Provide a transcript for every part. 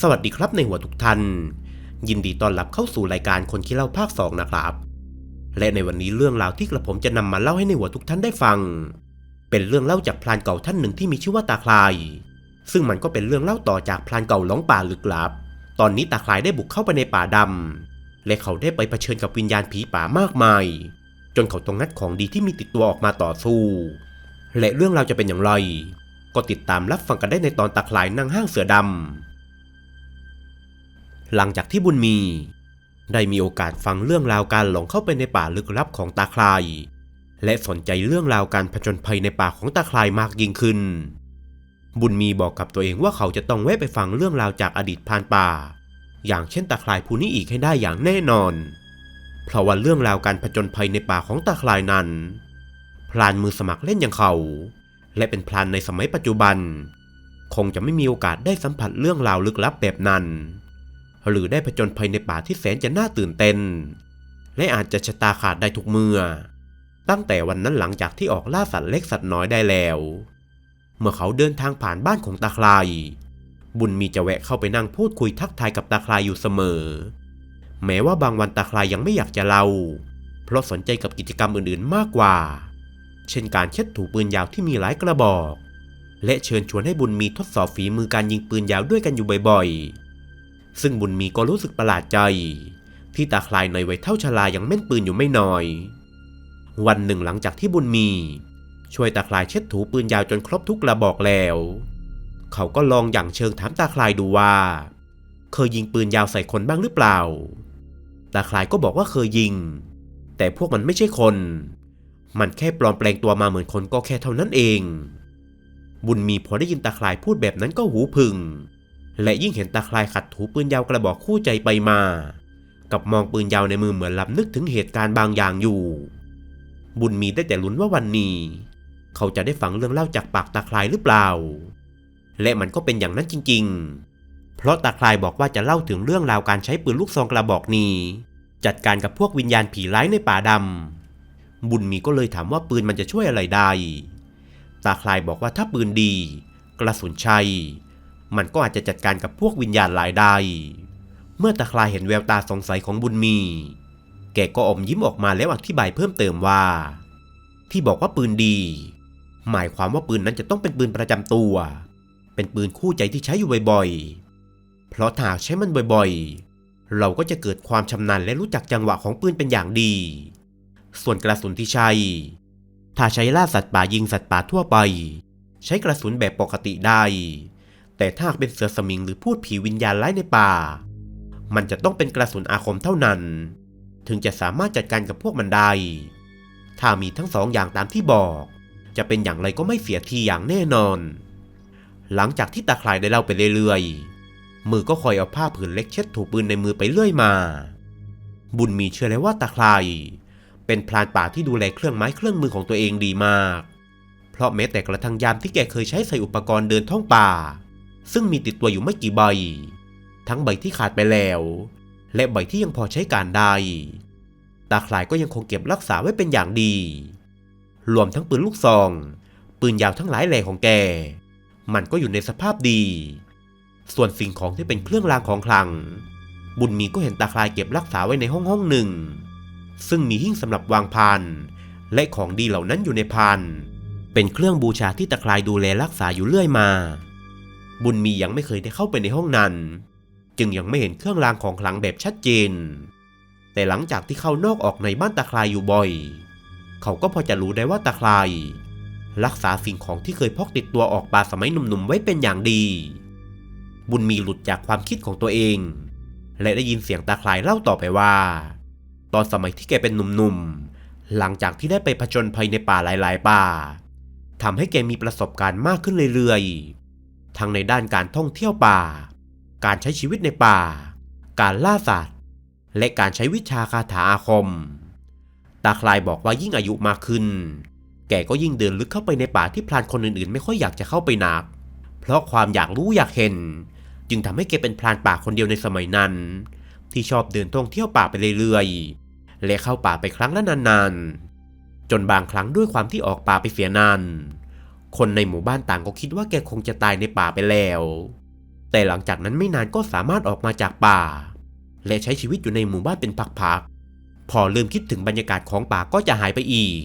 สวัสดีครับในหัวทุกท่าน ยินดีต้อนรับเข้าสู่รายการคนขี้เล่าภาค 2 นะครับ และในวันนี้เรื่องราวที่กระผมจะนำมาเล่าให้ในหัวทุกท่านได้ฟัง เป็นเรื่องเล่าจากพรานเก่าท่านหนึ่งที่มีชื่อว่าตาคลาย ซึ่งมันก็เป็นเรื่องเล่าต่อจากพรานเก่าหลงป่าลึกลับ ตอนนี้ตาคลายได้บุกเข้าไปในป่าดำและเขาได้ไปเผชิญกับวิญญาณผีป่ามากมาย จนเขาต้องงัดของดีที่มีติดตัวออกมาต่อสู้ และเรื่องราวจะเป็นอย่างไรก็ติดตามรับฟังกันได้ในตอนตาคลายนั่งห้างเสือดำ หลังจากที่บุญมี ได้มีโอกาสฟังเรื่องราวการหลงเข้าไปในป่าลึกลับของตาคลาย และสนใจเรื่องราวการผจญภัยในป่าของตาคลายมากยิ่งขึ้น บุญมีบอกกับตัวเองว่าเขาจะต้องแวะไปฟังเรื่องราวจากอดีตพานป่า อย่างเช่นตาคลายผู้นี้อีกให้ได้อย่างแน่นอน เพราะว่าเรื่องราวการผจญภัยในป่าของตาคลายนั้นพรานมือสมัครเล่นอย่างเขา และเป็นพรานในสมัยปัจจุบัน คงจะไม่มีโอกาสได้สัมผัสเรื่องราวลึกลับแบบนั้น หรือได้ผจญภัยในป่าที่แสนจะน่าตื่นเต้น และอาจจะชะตาขาดได้ทุกเมื่อ ตั้งแต่วันนั้นหลังจากที่ออกล่าสัตว์เล็กสัตว์น้อยได้แล้ว เมื่อเขาเดินทางผ่านบ้านของตาคลายบุญมีจะแวะเข้าไปนั่งพูดคุยทักทายกับตาคลายอยู่เสมอ แม้ว่าบางวันตาคลายยังไม่อยากจะเล่า เพราะสนใจกับกิจกรรมอื่นๆมากกว่า เช่นการเช็ดถูปืนยาวที่มีหลายกระบอก และเชิญชวนให้บุญมีทดสอบฝีมือการยิงปืนยาวด้วยกันอยู่บ่อยๆ ซึ่งบุญมีก็รู้สึกประหลาดใจ ที่ตาคลายในวัยเท่าชรายังแม่นปืนอยู่ไม่น้อย วันหนึ่งหลังจากที่บุญมี ช่วยตาคลายเช็ดถูปืนยาวจนครบทุกกระบอกแล้ว เขาก็ลองอย่างเชิงถามตาคลายดูว่า เคยยิงปืนยาวใส่คนบ้างหรือเปล่า ตาคลายก็บอกว่าเคยยิง แต่พวกมันไม่ใช่คน มันแค่ปลอมแปลงตัวมาเหมือนคนก็แค่เท่านั้นเอง บุญมีพอได้ยินตาคลายพูดแบบนั้นก็หูพึ่ง และยิ่งเห็นตาคลายขัดถูปืนยาวกระบอกคู่ใจไปมา กับมองปืนยาวในมือเหมือนลับนึกถึงเหตุการณ์บางอย่างอยู่ บุญมีได้แต่ลุ้นว่าวันนี้ เขาจะได้ฟังเรื่องเล่าจากปากตาคลายหรือเปล่า และมันก็เป็นอย่างนั้นจริง ๆ เพราะตาคลายบอกว่าจะเล่าถึงเรื่องราวการใช้ปืนลูกซองกระบอกนี้ จัดการกับพวกวิญญาณผีร้ายในป่าดำบุญมีก็เลยถามว่าปืนมันจะช่วยอะไรได้ ตาคลายบอกว่าถ้าปืนดี กระสุนชัย มันก็อาจจะจัดการกับพวกวิญญาณหลายได้ เมื่อตาคลายเห็นแววตาสงสัยของบุญมี แกก็อมยิ้มออกมาแล้วอธิบายเพิ่มเติมว่า ที่บอกว่าปืนดี หมายความว่าปืนนั้นจะต้องเป็นปืนประจำตัว เป็นปืนคู่ใจที่ใช้อยู่บ่อยๆ เพราะถ้าใช้มันบ่อยๆ เราก็จะเกิดความชำนาญและรู้จักจังหวะของปืนเป็นอย่างดี ส่วนกระสุนที่ใช้ ถ้าใช้ล่าสัตว์ป่ายิงสัตว์ป่าทั่วไป ใช้กระสุนแบบปกติได้ แต่ถ้าเป็นเสือสมิงหรือพูดผีวิญญาณร้ายในป่า มันจะต้องเป็นกระสุนอาคมเท่านั้น ถึงจะสามารถจัดการกับพวกมันได้ ถ้ามีทั้งสองอย่างตามที่บอก จะเป็นอย่างไรก็ไม่เสียทีอย่างแน่นอน หลังจากที่ตาคลายได้เล่าไปเรื่อยๆ มือก็คอยเอาผ้าผืนเล็กเช็ดถูปืนในมือไปเรื่อยมา บุญมีเชื่อเลยว่าตาคลายเป็นพรานป่าที่ดูแลเครื่องไม้เครื่องมือของตัวเองดีมาก เพราะแม้แต่กระทั่งยามที่แกเคยใช้ใส่อุปกรณ์เดินท่องป่า ซึ่งมีติดตัวอยู่ไม่กี่ใบ ทั้งใบที่ขาดไปแล้ว และใบที่ยังพอใช้การได้ ตาคลายก็ยังคงเก็บรักษาไว้เป็นอย่างดี รวมทั้งปืนลูกซอง ปืนยาวทั้งหลายแหล่ของแก มันก็อยู่ในสภาพดี ส่วนสิ่งของที่เป็นเครื่องรางของขลัง บุญมีก็เห็นตาคลายเก็บรักษาไว้ในห้องห้องหนึ่ง ซึ่งมีหิ้งสำหรับวางพานและของดีเหล่านั้นอยู่ในพานเป็นเครื่องบูชาที่ตาคลายดูแลรักษาอยู่เรื่อยมา บุญมียังไม่เคยได้เข้าไปในห้องนั้น จึงยังไม่เห็นเครื่องรางของขลังแบบชัดเจน แต่หลังจากที่เข้านอกออกในบ้านตาคลายอยู่บ่อย เขาก็พอจะรู้ได้ว่าตาคลาย รักษาสิ่งของที่เคยพกติดตัวออกป่าสมัยหนุ่มๆไว้เป็นอย่างดี บุญมีหลุดจากความคิดของตัวเอง และได้ยินเสียงตาคลายเล่าต่อไปว่า ตอนสมัยที่แกเป็นหนุ่มๆหลังจากที่ได้ไปผจญภัยในป่าหลายๆ ป่าทำให้แกมีประสบการณ์มากขึ้นเรื่อยๆ ทั้งในด้านการท่องเที่ยวป่า การใช้ชีวิตในป่า การล่าสัตว์ และการใช้วิชาคาถาอาคม ตาคลายบอกว่ายิ่งอายุมากขึ้น แกก็ยิ่งเดินลึกเข้าไปในป่าที่พรานคนอื่นๆ ไม่ค่อยอยากจะเข้าไปนัก เพราะความอยากรู้อยากเห็น จึงทำให้แกเป็นพรานป่าคนเดียวในสมัยนั้น ที่ชอบเดินท่องเที่ยวป่าไปเรื่อยๆ และเข้าป่าไปครั้งละนานๆ จนบางครั้งด้วยความที่ออกป่าไปเสียนาน คนในหมู่บ้านต่างก็คิดว่าแกคงจะตายในป่าไปแล้ว แต่หลังจากนั้นไม่นานก็สามารถออกมาจากป่า และใช้ชีวิตอยู่ในหมู่บ้านเป็นพักๆ พอลืมคิดถึงบรรยากาศของป่าก็จะหายไปอีก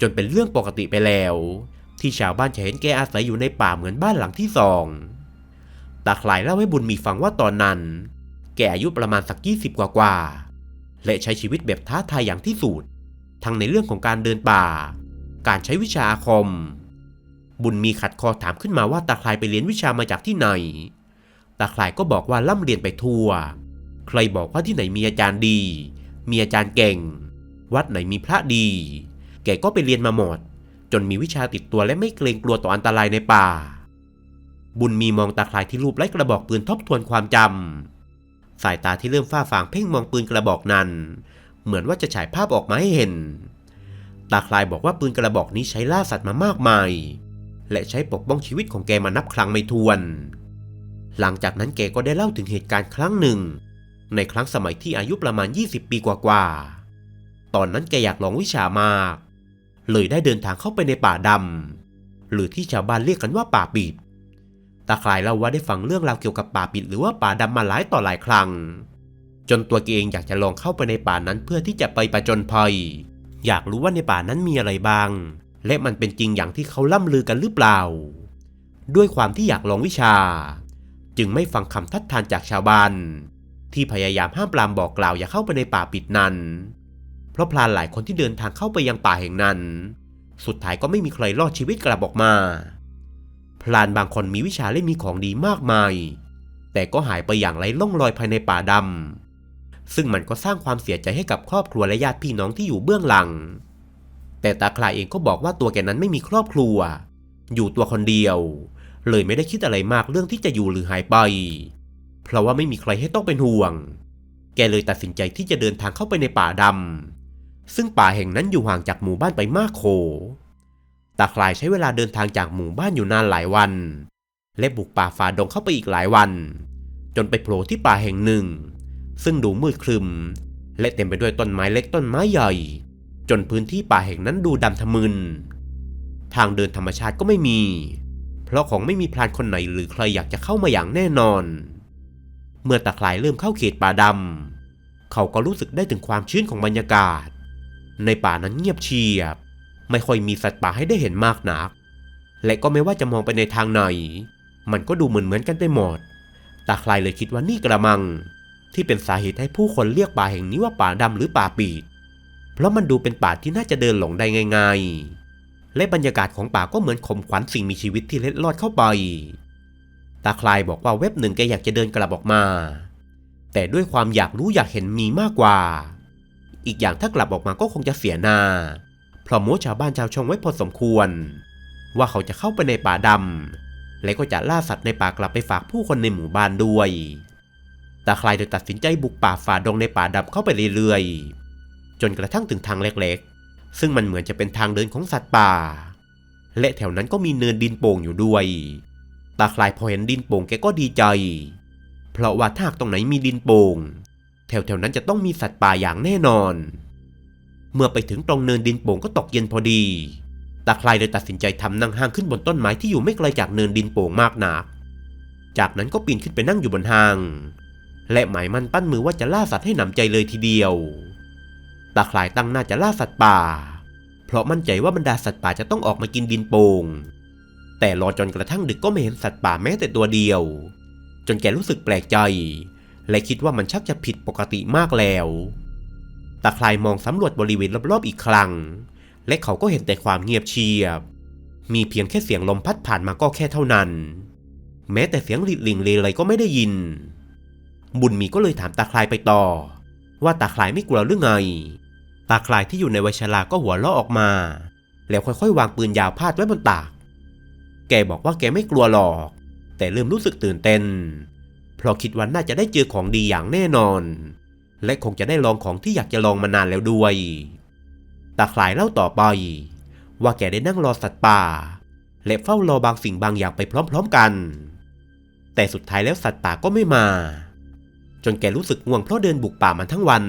จนเป็นเรื่องปกติไปแล้ว ที่ชาวบ้านจะเห็นแกอาศัยอยู่ในป่าเหมือนบ้านหลังที่สองตาคลายเล่าให้บุญมีฟังว่าตอนนั้น แกอายุประมาณสักยี่สิบกว่าๆและใช้ชีวิตแบบท้าทายอย่างที่สุด ทั้งในเรื่องของการเดินป่า การใช้วิชาอาคม บุญมีขัดคอถามขึ้นมาว่าตาคลายไปเรียนวิชามาจากที่ไหน ตาคลายก็บอกว่าล่ำเรียนไปทั่ว ใครบอกว่าที่ไหนมีอาจารย์ดี มีอาจารย์เก่ง วัดไหนมีพระดี แกก็ไปเรียนมาหมด จนมีวิชาติดตัวและไม่เกรงกลัวต่ออันตรายในป่า บุญมีมองตาคลายที่รูปไร้กระบอกปืนทบทวนความจำสายตาที่เริ่มฝ้าฟางเพ่งมองปืนกระบอกนั้น เหมือนว่าจะฉายภาพออกมาให้เห็นตาคลายบอกว่าปืนกระบอกนี้ใช้ล่าสัตว์มามากมาย และใช้ปกป้องชีวิตของแกมานับครั้งไม่ถ้วน หลังจากนั้นแกก็ได้เล่าถึงเหตุการณ์ครั้งหนึ่ง ในครั้งสมัยที่อายุประมาณ 20 ปีกว่าๆ ตอนนั้นแกอยากลองวิชามาก เลยได้เดินทางเข้าไปในป่าดำหรือที่ชาวบ้านเรียกกันว่าป่าปิด ตาคลายเล่าว่าได้ฟังเรื่องราวเกี่ยวกับป่าปิดหรือว่าป่าดำมาหลายต่อหลายครั้ง จนตัวแกเองอยากจะลองเข้าไปในป่านั้นเพื่อที่จะไปประจนภัย อยากรู้ว่าในป่านั้นมีอะไรบ้าง และมันเป็นจริงอย่างที่เขาล่ำลือกันหรือเปล่า ด้วยความที่อยากลองวิชา จึงไม่ฟังคำทัดทานจากชาวบ้าน ที่พยายามห้ามปรามบอกกล่าวอย่าเข้าไปในป่าปิดนั้น เพราะพลานหลายคนที่เดินทางเข้าไปยังป่าแห่งนั้น สุดท้ายก็ไม่มีใครรอดชีวิตกลับออกมา พลานบางคนมีวิชาและมีของดีมากมาย แต่ก็หายไปอย่างไร้ล่องรอยภายในป่าดำซึ่งมันก็สร้างความเสียใจให้กับครอบครัวและญาติพี่น้องที่อยู่เบื้องหลัง แต่ตาคลายเองก็บอกว่าตัวแกนั้นไม่มีครอบครัว อยู่ตัวคนเดียว เลยไม่ได้คิดอะไรมากเรื่องที่จะอยู่หรือหายไป เพราะว่าไม่มีใครให้ต้องเป็นห่วง แกเลยตัดสินใจที่จะเดินทางเข้าไปในป่าดำซึ่งป่าแห่งนั้นอยู่ห่างจากหมู่บ้านไปมากโขตาคลายใช้เวลาเดินทางจากหมู่บ้านอยู่นานหลายวัน และบุกป่าฝ่าดงเข้าไปอีกหลายวัน จนไปโผล่ที่ป่าแห่งหนึ่ง ซึ่งดูมืดครึม และเต็มไปด้วยต้นไม้เล็กต้นไม้ใหญ่ จนพื้นที่ป่าแห่งนั้นดูดำทะมึน ทางเดินธรรมชาติก็ไม่มี เพราะของไม่มีพรานคนไหนหรือใครอยากจะเข้ามาอย่างแน่นอน เมื่อตาคลายเริ่มเข้าเขตป่าดำเขาก็รู้สึกได้ถึงความชื้นของบรรยากาศ ในป่านั้นเงียบเชียบ ไม่ค่อยมีสัตว์ป่าให้ได้เห็นมากนัก และก็ไม่ว่าจะมองไปในทางไหน มันก็ดูเหมือนเหมือนกันไปหมดตาคลายเลยคิดว่านี่กระมัง ที่เป็นสาเหตุให้ผู้คนเรียกป่าแห่งนี้ว่าป่าดำหรือป่าปีด เพราะมันดูเป็นป่าที่น่าจะเดินหลงได้ง่ายๆ และบรรยากาศของป่าก็เหมือนข่มขวัญสิ่งมีชีวิตที่เล็ดลอดเข้าไป ตาคลายบอกว่าเว็บหนึ่งแกอยากจะเดินกลับออกมา แต่ด้วยความอยากรู้อยากเห็นมีมากกว่า อีกอย่างถ้ากลับออกมาก็คงจะเสียหน้า เพราะม้ชาวบ้านชาวช่องไว้พอสมควร ว่าเขาจะเข้าไปในป่าดำและก็จะล่าสัตว์ในป่ากลับไปฝากผู้คนในหมู่บ้านด้วยตาคลายโดยตัดสินใจบุกป่าฝ่าดงในป่าดำเข้าไปเรื่อยๆ จนกระทั่งถึงทางเล็กๆ ซึ่งมันเหมือนจะเป็นทางเดินของสัตว์ป่า และแถวนั้นก็มีเนินดินโป่งอยู่ด้วย ตาคลายพอเห็นดินโป่งแกก็ดีใจ เพราะว่าถ้าหากตรงไหนมีดินโป่ง แถวๆนั้นจะต้องมีสัตว์ป่าอย่างแน่นอน เมื่อไปถึงตรงเนินดินโป่งก็ตกเย็นพอดี ตาคลายเลยตัดสินใจทำนั่งห้างขึ้นบนต้นไม้ที่อยู่ไม่ไกลจากเนินดินโป่งมากนัก จากนั้นก็ปีนขึ้นไปนั่งอยู่บนห้าง และหมายมั่นปั้นมือว่าจะล่าสัตว์ให้หนำใจเลยทีเดียว ตาคลายตั้งหน้าจะล่าสัตว์ป่า เพราะมั่นใจว่าบรรดาสัตว์ป่าจะต้องออกมากินดินโป่งแต่รอจนกระทั่งดึกก็ไม่เห็นสัตว์ป่าแม้แต่ตัวเดียว จนแกรู้สึกแปลกใจ และคิดว่ามันชักจะผิดปกติมากแล้วตาคลายมองสำรวจบริเวณรอบๆอีกครั้ง และเขาก็เห็นแต่ความเงียบเชียบ มีเพียงแค่เสียงลมพัดผ่านมาก็แค่เท่านั้น แม้แต่เสียงหลิดหลิงเลอะไรก็ไม่ได้ยิน บุญมีก็เลยถามตาคลายไปต่อ ว่าตาคลายไม่กลัวหรือไง ตาคลายที่อยู่ในวัยชราก็หัวเราะออกมา แล้วค่อยๆ วางปืนยาวพาดไว้บนตาก แกบอกว่าแกไม่กลัวหรอก แต่เริ่มรู้สึกตื่นเต้น เพราะคิดว่าน่าจะได้เจอของดีอย่างแน่นอน และคงจะได้ลองของที่อยากจะลองมานานแล้วด้วย ตาคลายเล่าต่อไป ว่าแกได้นั่งรอสัตว์ป่า และเฝ้ารอบางสิ่งบางอย่างไปพร้อม ๆกัน แต่สุดท้ายแล้วสัตว์ป่าก็ไม่มา จนแกรู้สึกง่วงเพราะเดินบุกป่ามันทั้งวัน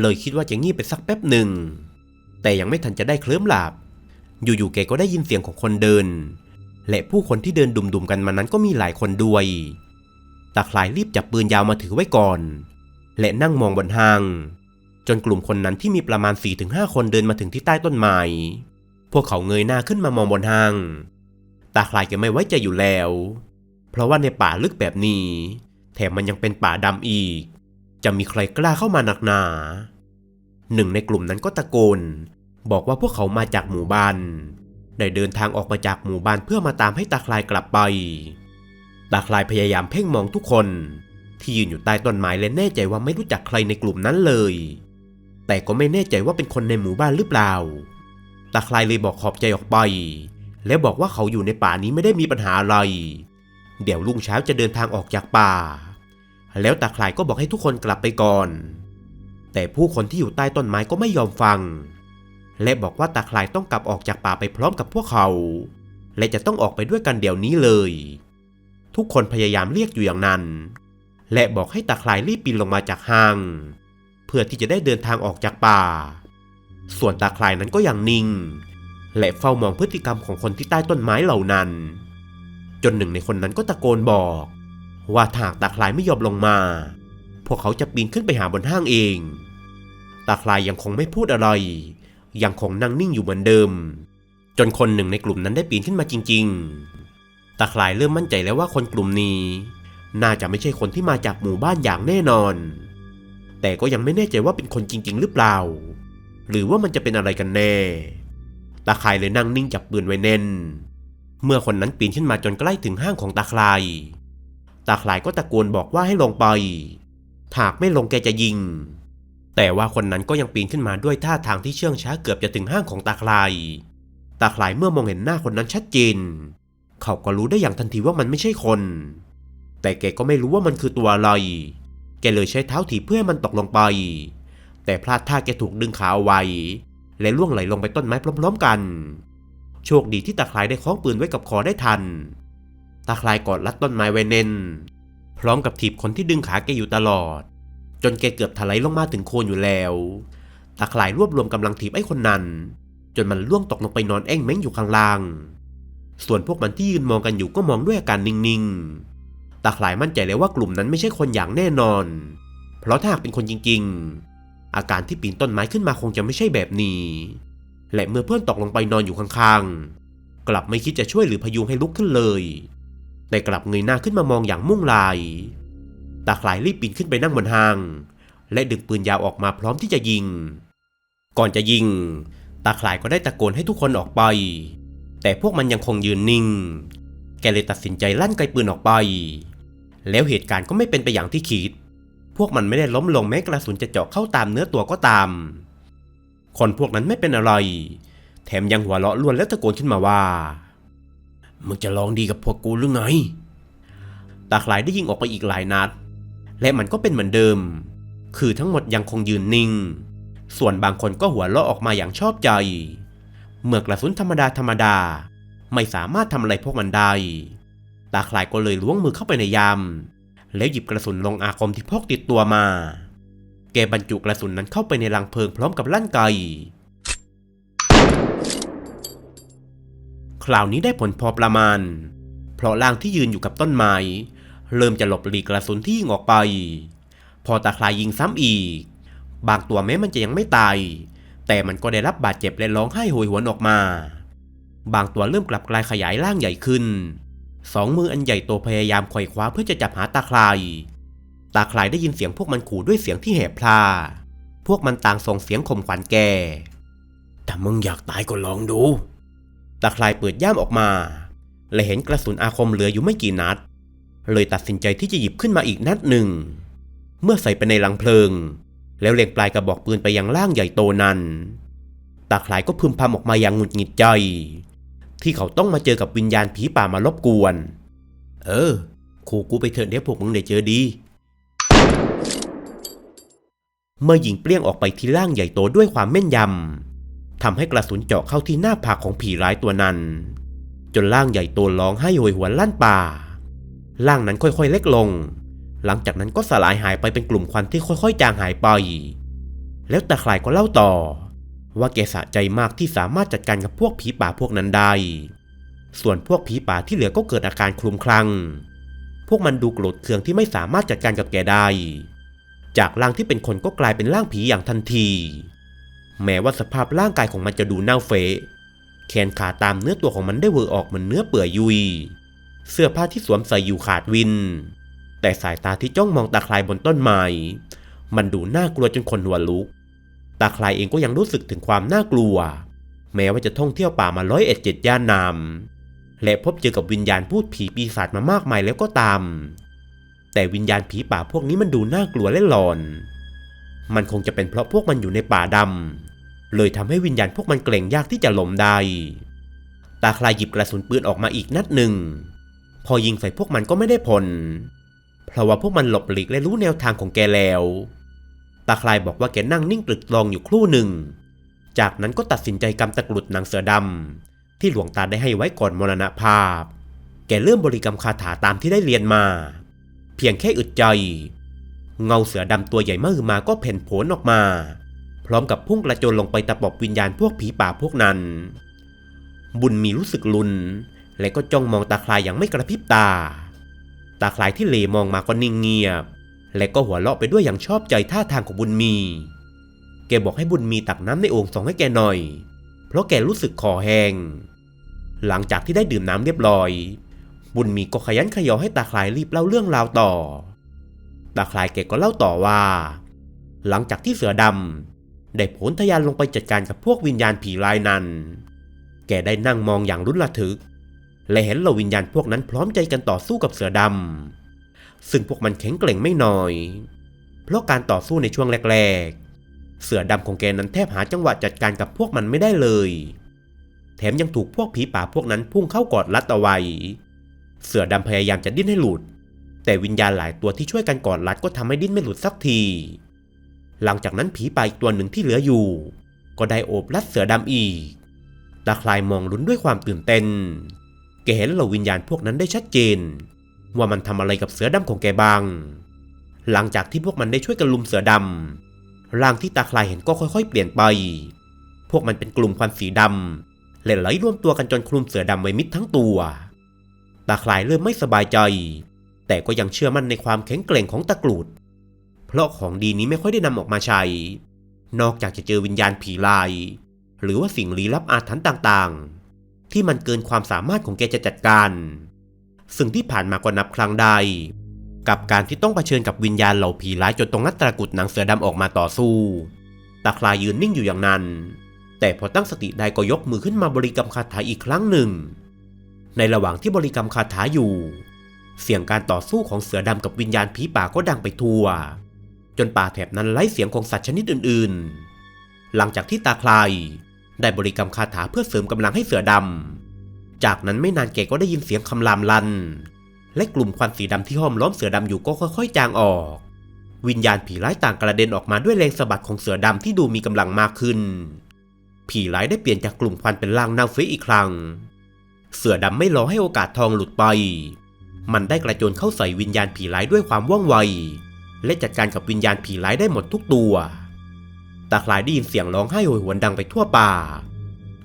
เลยคิดว่าจะงีบไปสักแป๊บหนึ่ง แต่ยังไม่ทันจะได้เคลิ้มหลับ อยู่ๆแกก็ได้ยินเสียงของคนเดิน และผู้คนที่เดินดุมๆกันมานั้นก็มีหลายคนด้วย ตาคลายรีบจับปืนยาวมาถือไว้ก่อน และนั่งมองบนห้าง จนกลุ่มคนนั้นที่มีประมาณ 4-5 คนเดินมาถึงที่ใต้ต้นไม้ พวกเขาเงยหน้าขึ้นมามองบนห้าง ตาคลายก็ไม่ไว้ใจอยู่แล้ว เพราะว่าในป่าลึกแบบนี้ มมันยังเป็นป่าดำอีก จะมีใครกล้าเข้ามาหนักหนา หนึ่งในกลุ่มนั้นก็ตะโกน บอกว่าพวกเขามาจากหมู่บ้าน ได้เดินทางออกมาจากหมู่บ้านเพื่อมาตามให้ตาคลายกลับไป ตาคลายพยายามเพ่งมองทุกคน ที่ยืนอยู่ใต้ต้นไม้และแน่ใจว่าไม่รู้จักใครในกลุ่มนั้นเลย แต่ก็ไม่แน่ใจว่าเป็นคนในหมู่บ้านหรือเปล่า ตาคลายเลยบอกขอบใจออกไป แล้วบอกว่าเขาอยู่ในป่านี้ไม่ได้มีปัญหาอะไรเดี๋ยวรุ่งเช้าจะเดินทางออกจากป่า แล้วตาคลายก็บอกให้ทุกคนกลับไปก่อน แต่ผู้คนที่อยู่ใต้ต้นไม้ก็ไม่ยอมฟัง และบอกว่าตาคลายต้องกลับออกจากป่าไปพร้อมกับพวกเขา และจะต้องออกไปด้วยกันเดี๋ยวนี้เลย ทุกคนพยายามเรียกอยู่อย่างนั้น และบอกให้ตาคลายรีบปีนลงมาจากห้าง เพื่อที่จะได้เดินทางออกจากป่า ส่วนตาคลายนั้นก็ยังนิ่ง และเฝ้ามองพฤติกรรมของคนที่ใต้ต้นไม้เหล่านั้น จนหนึ่งในคนนั้นก็ตะโกนบอก ว่าถ้าหากตาคลายไม่ยอมลงมา พวกเขาจะปีนขึ้นไปหาบนห้างเอง ตาคลายยังคงไม่พูดอะไร ยังคงนั่งนิ่งอยู่เหมือนเดิม จนคนหนึ่งในกลุ่มนั้นได้ปีนขึ้นมาจริง ๆ ตาคลายเริ่มมั่นใจแล้วว่าคนกลุ่มนี้ น่าจะไม่ใช่คนที่มาจากหมู่บ้านอย่างแน่นอน แต่ก็ยังไม่แน่ใจว่าเป็นคนจริง ๆ หรือเปล่า หรือว่ามันจะเป็นอะไรกันแน่ ตาคลายเลยนั่งนิ่งจับปืนไว้แน่น เมื่อคนนั้นปีนขึ้นมาจนใกล้ถึงห้างของตาคลาย ตาคลายก็ตะโกนบอกว่าให้ลงไป หากไม่ลงแกจะยิง แต่ว่าคนนั้นก็ยังปีนขึ้นมาด้วยท่าทางที่เชื่องช้าเกือบจะถึงห้างของตาคลาย ตาคลายเมื่อมองเห็นหน้าคนนั้นชัดเจน เขาก็รู้ได้อย่างทันทีว่ามันไม่ใช่คน แต่แกก็ไม่รู้ว่ามันคือตัวอะไร แกเลยใช้เท้าถีบเพื่อให้มันตกลงไป แต่พลาดท่าแกถูกดึงขาเอาไว้ และล่วงไหลลงไปต้นไม้พร้อม ๆ กัน โชคดีที่ตาคลายได้คล้องปืนไว้กับคอได้ทัน ตาคลายกอดรัดต้นไม้ไว้แน่น พร้อมกับถีบคนที่ดึงขาแกอยู่ตลอด จนแกเกือบถลายลงมาถึงโคนอยู่แล้ว ตาคลายรวบรวมกำลังถีบไอ้คนนั้น จนมันล่วงตกลงไปนอนแอ่งแม้งอยู่ข้างล่าง ส่วนพวกมันที่ยืนมองกันอยู่ก็มองด้วยอาการนิ่งๆ ตาคลายมั่นใจเลยว่ากลุ่มนั้นไม่ใช่คนอย่างแน่นอน เพราะถ้าหากเป็นคนจริงๆ อาการที่ปีนต้นไม้ขึ้นมาคงจะไม่ใช่แบบนี้ และเมื่อเพื่อนตกลงไปนอนอยู่ข้างๆ กลับไม่คิดจะช่วยหรือพยุงให้ลุกขึ้นเลย แต่กลับเงยหน้าขึ้นมามองอย่างมุ่งลาย ตาคลายรีบปีนขึ้นไปนั่งบนหาง และดึงปืนยาวออกมาพร้อมที่จะยิง ก่อนจะยิง ตาคลายก็ได้ตะโกนให้ทุกคนออกไป แต่พวกมันยังคงยืนนิ่ง แกเลยตัดสินใจลั่นไกปืนออกไป แล้วเหตุการณ์ก็ไม่เป็นไปอย่างที่คิด พวกมันไม่ได้ล้มลงแม้กระสุนจะเจาะเข้าตามเนื้อตัวก็ตาม คนพวกนั้นไม่เป็นอะไร แถมยังหัวเราะล้วนแล้วตะโกนขึ้นมาว่า มึงจะลองดีกับพวกกูหรือไง ตาคลายได้ยิงออกไปอีกหลายนัด และมันก็เป็นเหมือนเดิม คือทั้งหมดยังคงยืนนิ่ง ส่วนบางคนก็หัวเราะออกมาอย่างชอบใจ เมื่อกระสุนธรรมดาธรรมดา ไม่สามารถทำอะไรพวกมันได้ ตาคลายก็เลยล้วงมือเข้าไปในยาม แล้วหยิบกระสุนลงอาคมที่พกติดตัวมา แกบรรจุกระสุนนั้นเข้าไปในรังเพลิงพร้อมกับลั่นไก คราวนี้ได้ผลพอประมาณ เพราะร่างที่ยืนอยู่กับต้นไม้ เริ่มจะหลบหลีกกระสุนที่ยิงออกไป พอตาคลายยิงซ้ำอีก บางตัวแม้มันจะยังไม่ตาย แต่มันก็ได้รับบาดเจ็บและร้องไห้โหยหวนออกมา บางตัวเริ่มกลับกลายขยายร่างใหญ่ขึ้น สองมืออันใหญ่โตพยายามไขว่คว้าเพื่อจะจับหาตาคลาย ตาคลายได้ยินเสียงพวกมันขู่ด้วยเสียงที่แหบพลา พวกมันต่างส่งเสียงข่มขวัญแกถ้ามึงอยากตายก็ลองดู ตาคลายเปิดย่ามออกมา และเห็นกระสุนอาคมเหลืออยู่ไม่กี่นัด เลยตัดสินใจที่จะหยิบขึ้นมาอีกนัดหนึ่ง เมื่อใส่ไปในลังเพลิง แล้วเล็งปลายกระบอกปืนไปยังร่างใหญ่โตนั้น ตาคลายก็พึมพำออกมาอย่างหงุดหงิดใจ ที่เขาต้องมาเจอกับวิญญาณผีป่ามารบกวน เออขู่กูไปเถอะเดี๋ยวพวกมึงได้เจอดี เมื่อยิงเปรี้ยงออกไปที่ร่างใหญ่โตด้วยความแม่นยำ ทำให้กระสุนเจาะเข้าที่หน้าผากของผีร้ายตัวนั้น จนร่างใหญ่โตร้องให้โหยหวนลั่นป่าร่างนั้นค่อยๆเล็กลง หลังจากนั้นก็สลายหายไปเป็นกลุ่มควันที่ค่อยๆ จางหายไป แล้วตาคลายก็เล่าต่อ ว่าแกสะใจมากที่สามารถจัดการกับพวกผีป่าพวกนั้นได้ ส่วนพวกผีป่าที่เหลือก็เกิดอาการคลุมคลั่ง พวกมันดูโกรธเคืองที่ไม่สามารถจัดการกับแกได้ จากร่างที่เป็นคนก็กลายเป็นร่างผีอย่างทันที แม้ว่าสภาพร่างกายของมันจะดูเน่าเฟะแขนขาตามเนื้อตัวของมันได้เวอออกเหมือนเนื้อเปื่อยยุย เสื้อผ้าที่สวมใส่อยู่ขาดวิน แต่สายตาที่จ้องมองตาคลายบนต้นไม้มันดูน่ากลัวจนคนหัวลุก ตาคลายเองก็ยังรู้สึกถึงความน่ากลัว แม้ว่าจะท่องเที่ยวป่ามาร้อยเอ็ดเจ็ดย่านนำและพบเจอกับวิญญาณพูดผีปีศาจมามากมายแล้วก็ตาม แต่วิญญาณผีป่าพวกนี้มันดูน่ากลัวและหลอน มันคงจะเป็นเพราะพวกมันอยู่ในป่าดำ เลยทำให้วิญญาณพวกมันเกรงยากที่จะหลมได้ ตาคลายหยิบกระสุนปืนออกมาอีกนัดหนึ่ง พอยิงใส่พวกมันก็ไม่ได้ผล เพราะว่าพวกมันหลบหลีกและรู้แนวทางของแกแล้ว ตาคลายบอกว่าแกนั่งนิ่งตรึกตรองอยู่ครู่หนึ่ง จากนั้นก็ตัดสินใจกำตะกรุดหนังเสือดำที่หลวงตาได้ให้ไว้ก่อนมรณภาพ แกเริ่มบริกรรมคาถาตามที่ได้เรียนมา เพียงแค่อึดใจ เงาเสือดำตัวใหญ่มากมาก็เพ่นโผลออกมา พร้อมกับพุ่งกระโจนลงไปตะปบวิญญาณพวกผีป่าพวกนั้น บุญมีรู้สึกลุน และก็จ้องมองตาคลายอย่างไม่กระพริบตา ตาคลายที่เลมองมาก็นิ่งเงียบ และก็หัวเราะไปด้วยอย่างชอบใจท่าทางของบุญมี แกบอกให้บุญมีตักน้ำในโอ่งส่งให้แกหน่อย เพราะแกรู้สึกคอแห้ง หลังจากที่ได้ดื่มน้ำเรียบร้อย บุญมีก็ขยันขยอให้ตาคลายรีบเล่าเรื่องราวต่อ ตาคลายแกก็เล่าต่อว่า หลังจากที่เสือดำ ได้ผลทะยานลงไปจัดการกับพวกวิญญาณผีลายนั้น แกได้นั่งมองอย่างรุนระทึก และเห็นเหล่าวิญญาณพวกนั้นพร้อมใจกันต่อสู้กับเสือดำ ซึ่งพวกมันแข็งแกร่งไม่น้อย เพราะการต่อสู้ในช่วงแรก ๆ เสือดำของแกนั้นแทบหาจังหวะจัดการกับพวกมันไม่ได้เลย แถมยังถูกพวกผีป่าพวกนั้นพุ่งเข้ากอดรัดเอาไว้ เสือดำพยายามจะดิ้นให้หลุด แต่วิญญาณหลายตัวที่ช่วยกันกอดรัดก็ทำให้ดิ้นไม่หลุดสักที หลังจากนั้นผีป่าอีกตัวหนึ่งที่เหลืออยู่ ก็ได้โอบรัดเสือดำอีก ตาคลายมองลุ้นด้วยความตื่นเต้น แกเห็นเหล่าวิญญาณพวกนั้นได้ชัดเจน ว่ามันทำอะไรกับเสือดำของแกบ้าง หลังจากที่พวกมันได้ช่วยกันลุมเสือดำร่างที่ตาคลายเห็นก็ค่อย ๆ เปลี่ยนไป พวกมันเป็นกลุ่มควันสีดำและไหลรวมตัวกันจนคลุมเสือดำไว้มิดทั้งตัว ตาคลายเริ่มไม่สบายใจ แต่ก็ยังเชื่อมั่นในความแข็งแกร่งของตะกรุด เพราะของดีนี้ไม่ค่อยได้นำออกมาใช้ นอกจากจะเจอวิญญาณผีลาย หรือว่าสิ่งลี้ลับอาถรรพ์ต่างๆ ที่มันเกินความสามารถของแกจะจัดการ ซึ่งที่ผ่านมาก็นับครั้งได้กับการที่ต้องเผชิญกับวิญญาณเหล่าผีร้ายจนต้องงัดตะกุดหนังเสือดำออกมาต่อสู้ ตาคลายยืนนิ่งอยู่อย่างนั้น แต่พอตั้งสติได้ก็ยกมือขึ้นมาบริกรรมคาถาอีกครั้งหนึ่ง ในระหว่างที่บริกรรมคาถาอยู่เสียงการต่อสู้ของเสือดำกับวิญญาณผีป่าก็ดังไปทั่ว จนป่าแถบนั้นไล่เสียงของสัตว์ชนิดอื่นๆ หลังจากที่ตาคลาย ได้บริกรรมคาถาเพื่อเสริมกำลังให้เสือดำ จากนั้นไม่นานแกก็ได้ยินเสียงคำรามลัน และกลุ่มควันสีดำที่ห้อมล้อมเสือดำอยู่ก็ค่อยๆ จางออก วิญญาณผีร้ายต่างกระเด็นออกมาด้วยแรงสะบัดของเสือดำที่ดูมีกำลังมากขึ้น ผีร้ายได้เปลี่ยนจากกลุ่มควันเป็นร่างเน่าเฟะอีกครั้ง เสือดำไม่รอให้โอกาสทองหลุดไป มันได้กระโจนเข้าใส่วิญญาณผีร้ายด้วยความว่องไว และจัดการกับวิญญาณผีร้ายได้หมดทุกตัว ตาคลายได้ยินเสียงร้องไห้โหยหวนดังไปทั่วป่า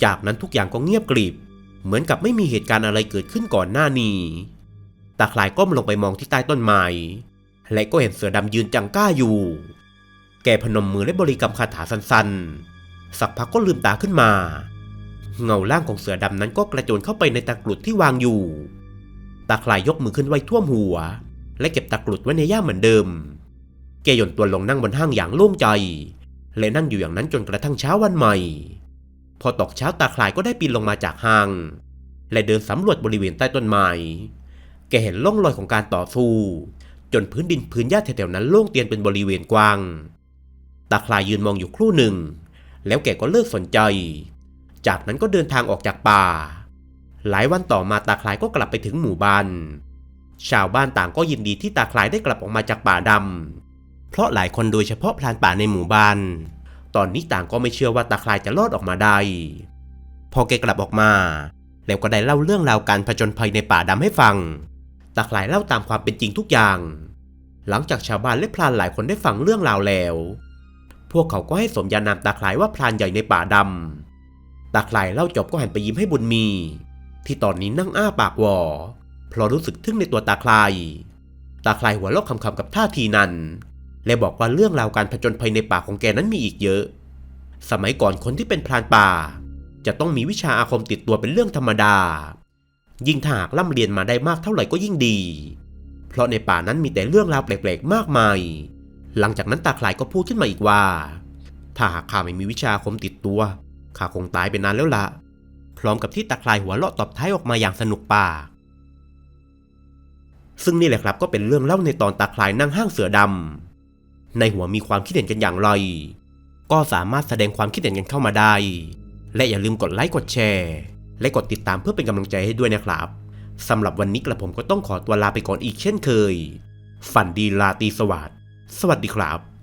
จากนั้นทุกอย่างก็เงียบกริบ เหมือนกับไม่มีเหตุการณ์อะไรเกิดขึ้นก่อนหน้านี้ ตาคลายก้มลงไปมองที่ใต้ต้นไม้ และก็เห็นเสือดำยืนจังก้าอยู่ แกพนมมือและบริกรรมคาถาสั้นๆ สักพักก็ลืมตาขึ้นมา เงาร่างของเสือดำนั้นก็กระโจนเข้าไปในตะกรุดที่วางอยู่ ตาคลายยกมือขึ้นไว้ท่วมหัว และเก็บตะกรุดไว้ในย่ามเหมือนเดิม แกหย่อนตัวลงนั่งบนห้างอย่างโล่งใจ และนั่งอยู่อย่างนั้นจนกระทั่งเช้าวันใหม่ พอตกเช้าตาคลายก็ได้ปีนลงมาจากห้าง และเดินสำรวจบริเวณใต้ต้นไม้แกเห็นร่องรอยของการต่อสู้ จนพื้นดินพื้นหญ้าแถวๆนั้นโล่งเตียนเป็นบริเวณกว้าง ตาคลายยืนมองอยู่ครู่หนึ่ง แล้วแกก็เลิกสนใจ จากนั้นก็เดินทางออกจากป่า หลายวันต่อมาตาคลายก็กลับไปถึงหมู่บ้าน ชาวบ้านต่างก็ยินดีที่ตาคลายได้กลับออกมาจากป่าดำ เพราะหลายคนโดยเฉพาะพรานป่าในหมู่บ้าน ตอนนี้ต่างก็ไม่เชื่อว่าตาคลายจะรอดออกมาได้ พอแกกลับออกมา แล้วก็ได้เล่าเรื่องราวการผจญภัยในป่าดำให้ฟัง ตาคลายเล่าตามความเป็นจริงทุกอย่าง หลังจากชาวบ้านและพรานหลายคนได้ฟังเรื่องราวแล้ว พวกเขาก็ให้สมญานามตาคลายว่าพรานใหญ่ในป่าดำตาคลายเล่าจบก็หันไปยิ้มให้บุญมี ที่ตอนนี้นั่งอ้าปากวอเพราะรู้สึกทึ่งในตัวตาคลาย ตาคลายหัวเราะคำๆกับท่าทีนั้น และบอกว่าเรื่องราวการผจญภัยในป่าของแกนั้นมีอีกเยอะ สมัยก่อนคนที่เป็นพรานป่า จะต้องมีวิชาอาคมติดตัวเป็นเรื่องธรรมดา ยิ่งถ้าหากร่ำเรียนมาได้มากเท่าไหร่ก็ยิ่งดี เพราะในป่านั้นมีแต่เรื่องราวแปลกๆ มากมาย หลังจากนั้นตาคลายก็พูดขึ้นมาอีกว่า ถ้าหากข้าไม่มีวิชาอาคมติดตัวข้าคงตายไปนานแล้วละพร้อมกับที่ตาคลายหัวเราะตอบท้ายออกมาอย่างสนุกปากซึ่งนี่แหละครับก็เป็นเรื่องเล่าในตอนตาคลายนั่งห้างเสือดำ ในหัวมีความคิดเห็นกันอย่างไร ก็สามารถแสดงความคิดเห็นกันเข้ามาได้ และอย่าลืมกดไลค์กดแชร์ และกดติดตามเพื่อเป็นกำลังใจให้ด้วยนะครับสำหรับวันนี้กระผมก็ต้องขอตัวลาไปก่อนอีกเช่นเคย ฝันดีลาตีสวัสดิ์สวัสดีครับ